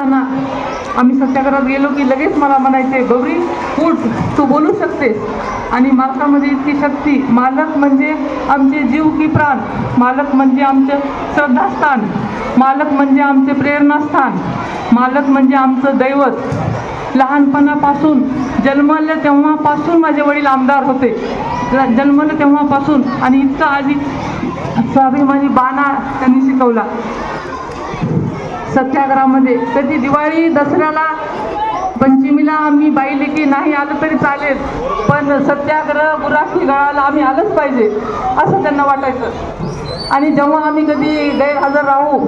असताना आम्ही सत्याग्रहात गेलो की लगेच मला म्हणायचे गौरी उठ तू बोलू शकतेस. आणि मालकामध्ये इतकी शक्ती. मालक म्हणजे आमचे जीव की प्राण. मालक म्हणजे आमचे श्रद्धास्थान. मालक म्हणजे आमचे प्रेरणास्थान. मालक म्हणजे आमचं दैवत. लहानपणापासून जन्मलं तेव्हापासून माझे वडील आमदार होते. जन्मलं तेव्हापासून आणि इतका आधी स्वाभिमानी बाणा त्यांनी शिकवला. सत्याग्रहामध्ये. कधी दिवाळी दसऱ्याला पंचमीला आम्ही बाईले की नाही आलं तरी चालेल पण सत्याग्रह गुराखी गळाला आम्ही आलंच पाहिजे असं त्यांना वाटायचं. आणि जेव्हा आम्ही कधी गैरहजर राहू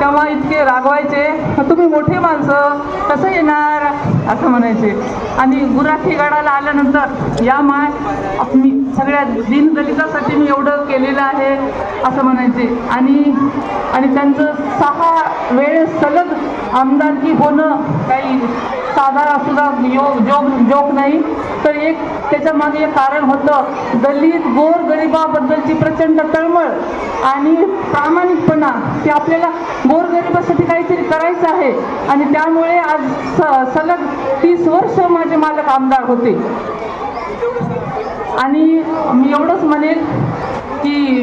तेव्हा इतके रागवायचे तुम्ही मोठे माणसं कसं येणार? असं म्हणायचे. आणि गुराखी गडाला आल्यानंतर या माय मी सगळ्या दिनदलितासाठी मी एवढं केलेलं आहे असं म्हणायचे. आणि आणि त्यांचं सहा सलग आमदारकी होणं काही साधा सुद्धा योग जोग जोक नाही. तर एक त्याच्यामागे एक कारण होतं दलित गोर गरिबाबद्दलची प्रचंड तळमळ आणि प्रामाणिकपणा की आपल्याला गोर गरिबासाठी काहीतरी करायचं आहे. आणि त्यामुळे आज स सलग तीस वर्ष माझे मालक आमदार होते. आणि मी एवढंच म्हणेल की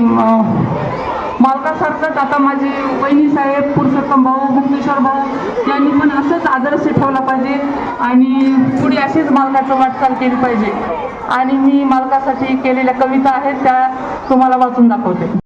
मालकासारखंच आता माझे वहिनी साहेब पुरुषोत्तम भाऊ मुक्तेश्वर भाऊ यांनी पण असंच आदर्श ठेवला पाहिजे आणि पुढे अशीच मालकाचं वाटचाल केली पाहिजे. आणि मी मालकासाठी केलेल्या कविता आहेत त्या तुम्हाला वाचून दाखवते.